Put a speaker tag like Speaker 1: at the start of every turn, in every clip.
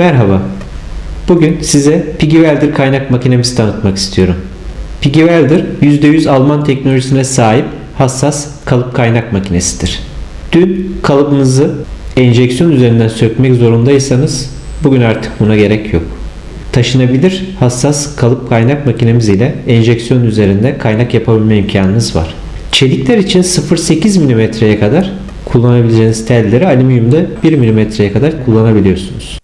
Speaker 1: Merhaba. Bugün size Piggy Welder kaynak makinemizi tanıtmak istiyorum. Piggy Welder %100 Alman teknolojisine sahip hassas kalıp kaynak makinesidir. Dün kalıbınızı enjeksiyon üzerinden sökmek zorundaysanız bugün artık buna gerek yok. Taşınabilir hassas kalıp kaynak makinemiz ile enjeksiyon üzerinde kaynak yapabilme imkanınız var. Çelikler için 0.8 mm'ye kadar kullanabileceğiniz telleri alüminyumda 1 mm'ye kadar kullanabiliyorsunuz.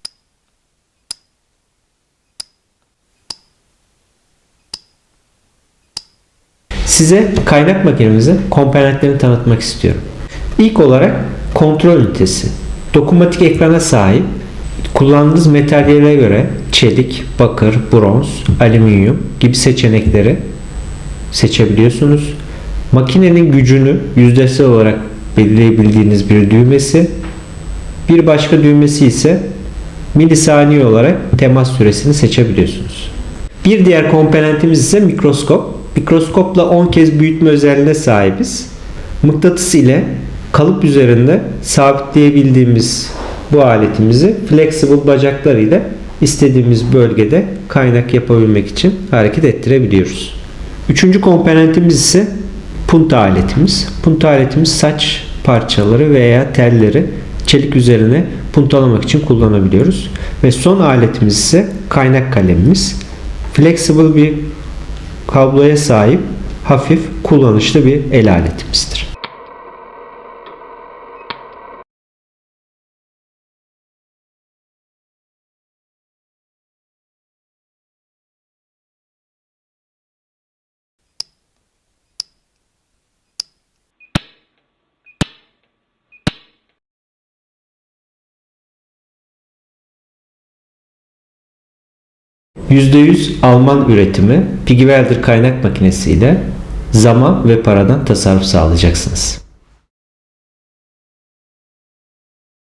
Speaker 1: Size kaynak makinemizin komponentlerini tanıtmak istiyorum. İlk olarak kontrol ünitesi. Dokunmatik ekrana sahip. Kullandığınız materyale göre çelik, bakır, bronz, alüminyum gibi seçenekleri seçebiliyorsunuz. Makinenin gücünü yüzdesel olarak belirleyebildiğiniz bir düğmesi. Bir başka düğmesi ise milisaniye olarak temas süresini seçebiliyorsunuz. Bir diğer komponentimiz ise mikroskop. Mikroskopla 10 kez büyütme özelliğine sahibiz. Mıknatıs ile kalıp üzerinde sabitleyebildiğimiz bu aletimizi flexible bacaklar ile istediğimiz bölgede kaynak yapabilmek için hareket ettirebiliyoruz. Üçüncü komponentimiz ise punta aletimiz. Punta aletimiz saç parçaları veya telleri çelik üzerine puntalamak için kullanabiliyoruz. Ve son aletimiz ise kaynak kalemimiz. Flexible bir kabloya sahip hafif kullanışlı bir el aletimizdir. %100 Alman üretimi Piggy Welder kaynak makinesi ile zaman ve paradan tasarruf sağlayacaksınız.